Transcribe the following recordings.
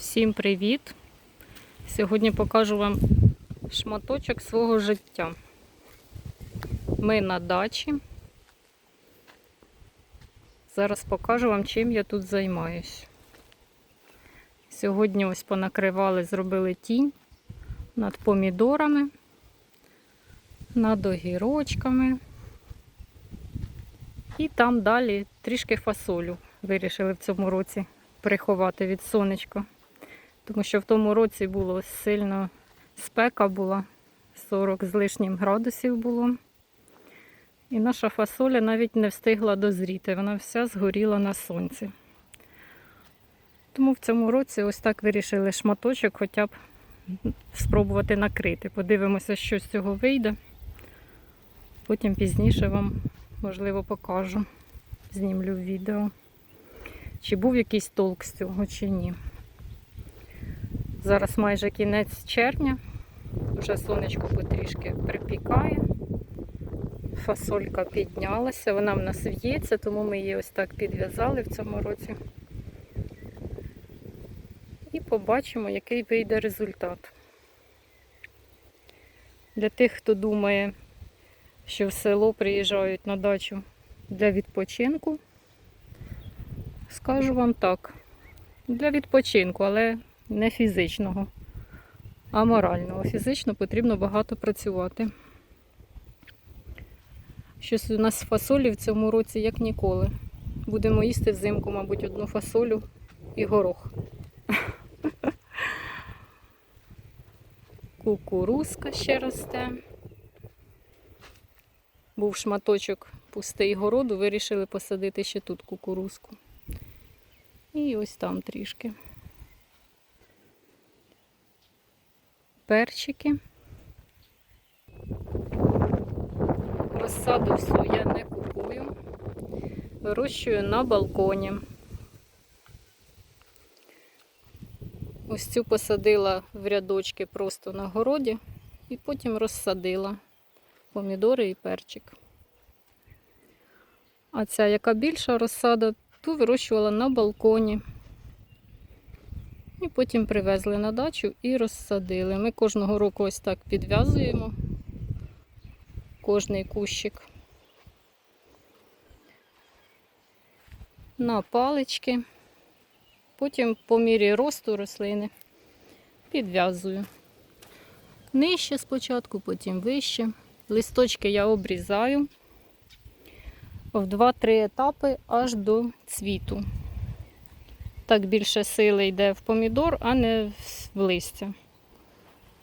Всім привіт! Сьогодні покажу вам шматочок свого життя. Ми на дачі. Зараз покажу вам, чим я тут займаюсь. Сьогодні ось понакривали, зробили тінь над помідорами, над огірочками. І там далі трішки фасолю вирішили в цьому році приховати від сонечка. Тому що в тому році було сильно спека була, 40 з лишнім градусів було. І наша фасоля навіть не встигла дозріти, вона вся згоріла на сонці. Тому в цьому році ось так вирішили шматочок хоча б спробувати накрити. Подивимося, що з цього вийде. Потім пізніше вам, можливо, покажу, знімлю відео. Чи був якийсь толк з цього, чи ні. Зараз майже кінець червня, вже сонечко потрішки припікає. Фасолька піднялася, вона в нас в'ється, тому ми її ось так підв'язали в цьому році. І побачимо, який вийде результат. Для тих, хто думає, що в село приїжджають на дачу для відпочинку, скажу вам так, для відпочинку, але не фізичного, а морального. Фізично потрібно багато працювати. Щось у нас фасолі в цьому році як ніколи. Будемо їсти взимку, мабуть, одну фасолю і горох. Кукурузка ще росте. Був шматочок пустий городу, вирішили посадити ще тут кукурузку. І ось там трішки. Перчики. Розсаду всю я не купую. Вирощую на балконі. Ось цю посадила в рядочки просто на городі і потім розсадила помідори і перчик. А ця, яка більша розсада, ту вирощувала на балконі. І потім привезли на дачу і розсадили. Ми кожного року ось так підв'язуємо кожний кущик на палички. Потім по мірі росту рослини підв'язую. Нижче спочатку, потім вище. Листочки я обрізаю в 2-3 етапи аж до цвіту. Так більше сили йде в помідор, а не в листя.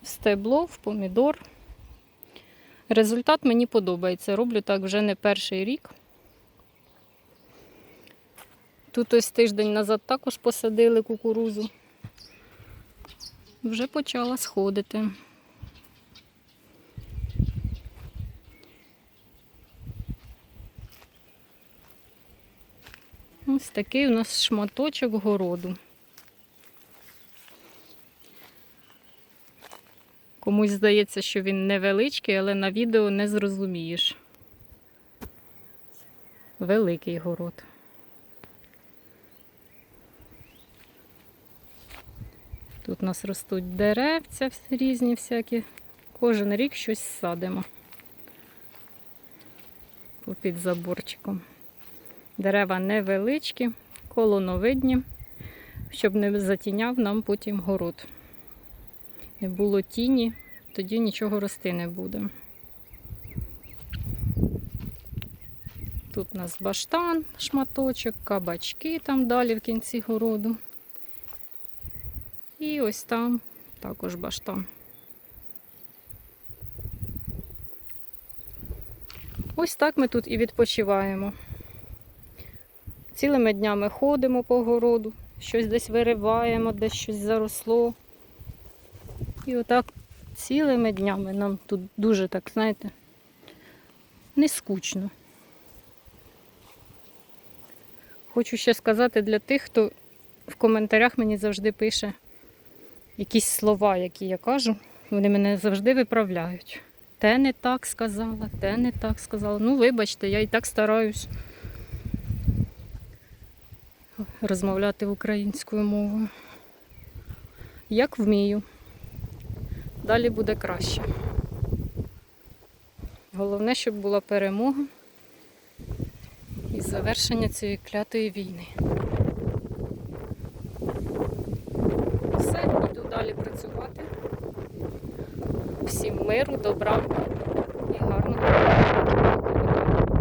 В стебло, в помідор. Результат мені подобається. Роблю так вже не перший рік. Тут ось тиждень назад також посадили кукурузу. Вже почала сходити. Ось такий у нас шматочок городу. Комусь здається, що він невеличкий, але на відео не зрозумієш. Великий город. Тут у нас ростуть деревця різні всякі. Кожен рік щось садимо попід заборчиком. Дерева невеличкі, колоновидні, щоб не затіняв нам потім город. Не було тіні, тоді нічого рости не буде. Тут у нас баштан, шматочок, кабачки там далі в кінці городу. І ось там також баштан. Ось так ми тут і відпочиваємо. Цілими днями ходимо по городу, щось десь вириваємо, десь щось заросло. І отак цілими днями нам тут дуже так, знаєте, не скучно. Хочу ще сказати для тих, хто в коментарях мені завжди пише якісь слова, які я кажу, вони мене завжди виправляють. Те не так сказала, те не так сказала. Ну, вибачте, я і так стараюсь розмовляти українською мовою. як вмію. Далі буде краще. Головне, щоб була перемога і завершення цієї клятої війни. Все, йду далі працювати. Всім миру, добра